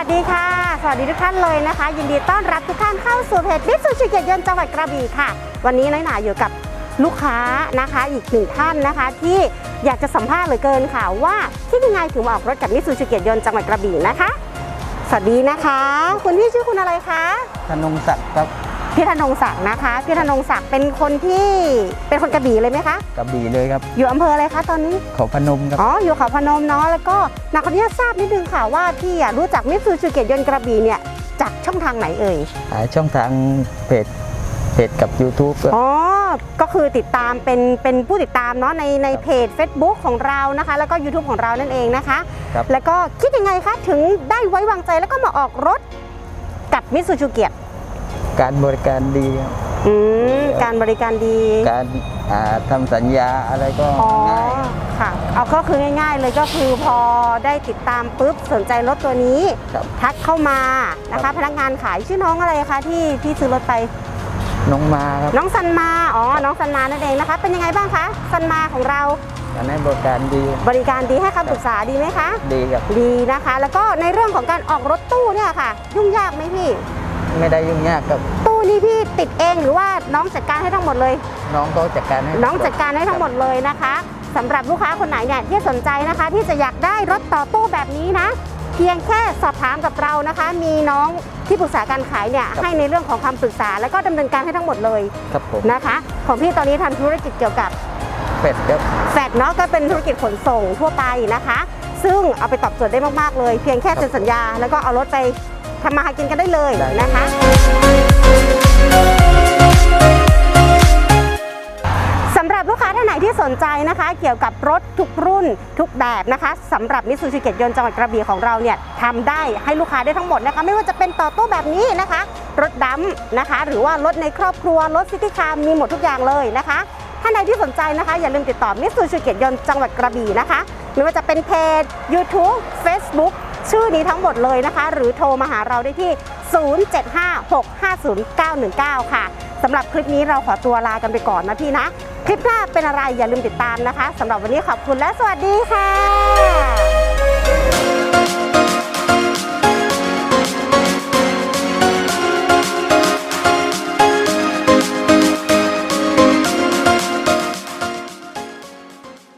ัสดีค่ะ สวัสดีทุกท่านเลยนะคะ ยินดีต้อนรับทุกท่านเข้าสู่เพจมิตซูชิเกียรติยนจังหวัดกระบี่ค่ะ วันนี้น้อยหนาอยู่กับลูกค้านะคะอีกหนึ่งท่านนะคะ ที่อยากจะสัมภาษณ์เหลือเกินค่ะ ว่าที่ยังไงถึงมาออกรถกับมิตซูชิเกียรติยนจังหวัดกระบี่นะคะ สวัสดีนะคะ คุณพี่ชื่อคุณอะไรคะธนงศักดิ์ครับ พี่ธนงศักดิ์นะคะ พี่ธนงศักดิ์เป็นคนที่เป็นคนกระบี่เลยไหมคะ กระบี่เลยครับอยู่อำเภออะไรคะตอนนี้ เขาพนมครับ อ๋ออยู่เขาพนมเนาะแล้วก็นักขออนุญาตทราบนิดนึงค่ะว่าพี่อะรู้จักมิตซูชูเกียรติยนต์กระบี่เนี่ยจากช่องทางไหนเอ่ย หาช่องทางเพจเพจกับ YouTube ครับ อ๋อ ก็คือติดตามเป็นเป็นผู้ติดตามเนาะในในเพจ Facebook ของเรานะคะ แล้วก็ YouTube ของเรานั่นเองนะคะ ครับ แล้วก็คิดยังไงคะ ถึงได้ไว้วางใจแล้วก็มาออกรถกับมิตซูชูเกียรติ การบริการดีครับอืมการบริการดี การอ่าทำสัญญาอะไรก็อ๋อ ง่ายค่ะ เอาก็คือง่าย ๆ เลยก็คือพอได้ติดตามปุ๊บสนใจรถตัวนี้ ครับ ทักเข้ามานะครัคะบ พนักงานขายชื่อน้องอะไรคะที่ที่ซื้อรถไป น้องมาครับน้องซันมา อ๋อ น้องซันมานั่นเองนะคะ เป็นยังไงบ้างคะซันมาของเราการให้บริการดีบริการดีให้คำปรึกษาดีไหมคะ ดีครับ ดีนะคะ แล้วก็ในเรื่องของการออกรถตู้เนี่ยค่ะ ยุ่งยากไหมพี่ ไม่ได้ยุ่งยากครับตู้นี่พี่ติดเองหรือว่าน้องจัดการให้ทั้งหมดเลย น้องเขาจัดการให้น้องจัดการให้ทั้งหมดเลยนะคะสำหรับลูกค้าคนไหนเนี่ยที่สนใจนะคะ ที่จะอยากได้รถต่อตู้แบบนี้นะ เพียงแค่สอบถามกับเรานะคะ มีน้องที่ปรึกษาการขายเนี่ยให้ในเรื่องของคำปรึกษา แล้วก็ดำเนินการให้ทั้งหมดเลยครับผมนะคะ ของพี่ตอนนี้ทำธุรกิจเกี่ยวกับเป็ดครับแฟดเนาะก็เป็นธุรกิจขนส่งทั่วไปนะคะ ซึ่งเอาไปตอบโจทย์ได้มาก ๆ เลย เพียงแค่เซ็นสัญญา แล้วก็เอารถไป ทำมาหากินกันได้เลยนะคะสำหรับลูกค้าท่านไหนที่สนใจนะคะ เกี่ยวกับรถทุกรุ่นทุกแบบนะคะสำหรับมิซูชิเกียรติยนต์จังหวัดกระบี่ของเราเนี่ยทำได้ให้ลูกค้าได้ทั้งหมดนะคะ ไม่ว่าจะเป็นต่อตู้แบบนี้นะคะ รถดำนะคะ หรือว่ารถในครอบครัวรถซิตี้คาร์มีหมดทุกอย่างเลยนะคะท่านใดที่สนใจนะคะ อย่าลืมติดต่อมิซูชิเกียรติยนต์จังหวัดกระบี่นะคะ ไม่ว่าจะเป็นเพจ YouTube Facebook ชื่อนี้ทั้งหมดเลยนะคะ หรือโทรมาหาเราได้ที่ 0756509919 ค่ะสำหรับคลิปนี้เราขอตัวลากันไปก่อนนะพี่นะ คลิปหน้าเป็นอะไรอย่าลืมติดตามนะคะสำหรับวันนี้ขอบคุณและสวัสดีค่ะ